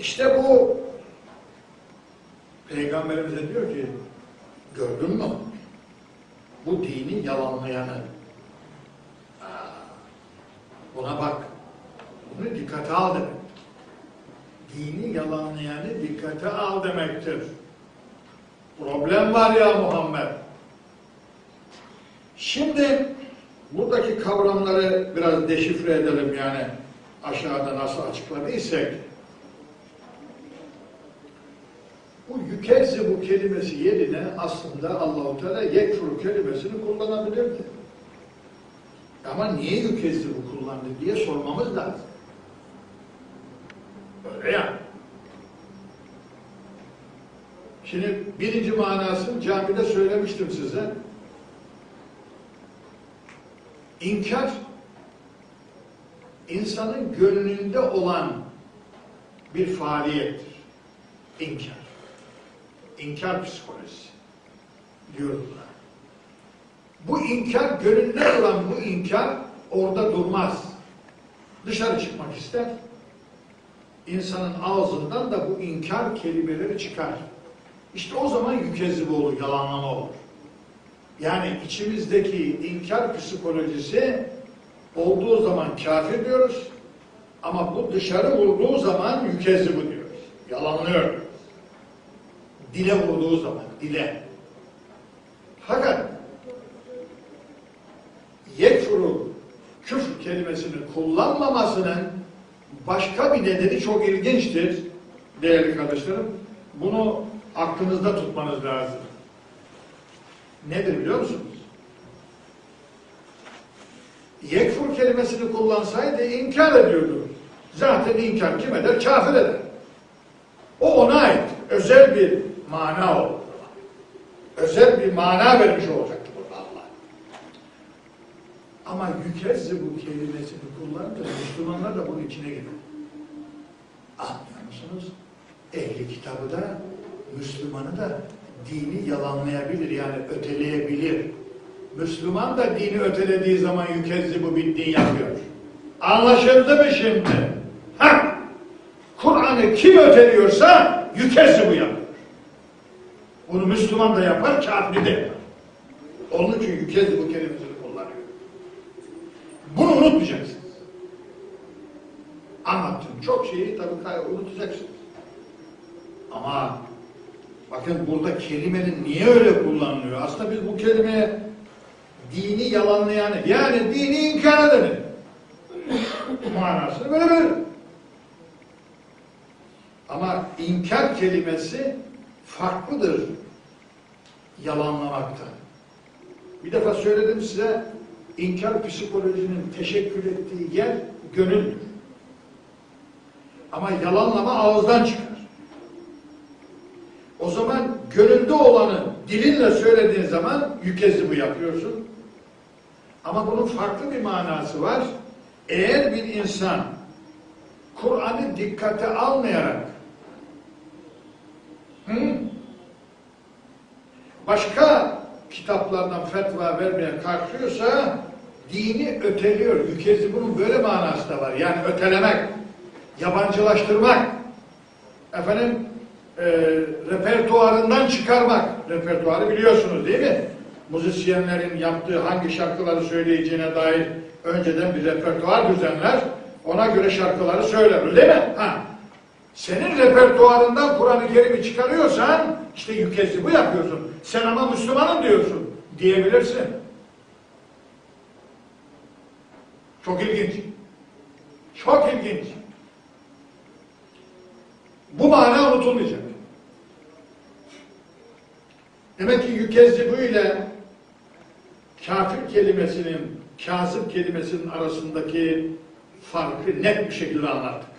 İşte bu Peygamberimize diyor ki gördün mü? Bu dini yalanlayanı. Aa, Buna bak. Bunu dikkate al demek. Dini yalanlayanı dikkate al demektir. Problem var ya Muhammed. Şimdi buradaki kavramları biraz deşifre edelim yani aşağıda nasıl açıkladıysak. Bu yükezzi bu kelimesi yerine aslında Allahu Teala yekfuru kelimesini kullanabilirdi. Ama niye yükezzi bu kullandı diye sormamız lazım. Öyle ya. Şimdi birinci manasını camide söylemiştim size. İnkar insanın gönlünde olan bir faaliyettir. İnkar. İnkar psikolojisi diyorlar. Bu inkar, gönlünde olan bu inkar orada durmaz. Dışarı çıkmak ister. İnsanın ağzından da bu inkar kelimeleri çıkar. İşte o zaman yükezib olur, yalanlama olur. Yani içimizdeki inkar psikolojisi olduğu zaman kafir diyoruz. Ama bu dışarı vurduğu zaman yükezib diyoruz. Yalanlıyor. Dile vurduğu zaman, dile. Fakat yekfuru küfür kelimesini kullanmamasının başka bir nedeni çok ilginçtir değerli kardeşlerim. Bunu aklınızda tutmanız lazım. Nedir biliyor musunuz? Yekfur kelimesini kullansaydı inkar ediyordu. Zaten inkar kim eder? Kafir eder. O ona ait. Özel bir mana o. Özel bir mana vermiş olacaktı burada Allah. Ama yükezzi bu kelimesini kullanınca Müslümanlar da bunun içine girer. Anlıyor musunuz? Ehli kitabı da Müslümanı da dini yalanlayabilir yani öteleyebilir. Müslüman da dini ötelediği zaman yükezzi bu bittiği yapıyor. Anlaşıldı mı şimdi? Ha! Kur'an'ı kim öteliyorsa yükezzi bu yapıyor. Bunu Müslüman da yapar, kafir de yapar. Onun için yükezzi bu kelimesini kullanıyor. Bunu unutmayacaksınız. Anlattığım çok şeyi tabii unutacaksınız. Ama bakın burada kelimenin niye öyle kullanılıyor? Aslında biz bu kelimeye dini yalanlayanı yani dini inkar edeni manasını böyle böyle. Ama inkar kelimesi farklıdır yalanlamaktan. Bir defa söyledim size inkar psikolojinin teşekkül ettiği yer gönüldür. Ama yalanlama ağızdan çıkar. O zaman gönülde olanı dilinle söylediğin zaman yükezli bu yapıyorsun. Ama bunun farklı bir manası var. Eğer bir insan Kur'an'ı dikkate almayarak başka kitaplardan fetva vermeye kalkıyorsa dini öteliyor. Yükezli bunun böyle manası da var. Yani ötelemek, yabancılaştırmak, efendim e, repertuarından çıkarmak. Repertuarı biliyorsunuz değil mi? Müzisyenlerin yaptığı hangi şarkıları söyleyeceğine dair önceden bir repertuar düzenler. Ona göre şarkıları söyler. Öyle mi? Ha. Senin repertuarından Kur'an-ı Kerim'i çıkarıyorsan işte yükezli bu yapıyorsun. Sen ama Müslümanım diyorsun. Diyebilirsin. Çok ilginç. Çok ilginç. Bu mana unutulmayacak. Demek ki yükezzibu ile kafir kelimesinin, kazıp kelimesinin arasındaki farkı net bir şekilde anlattık.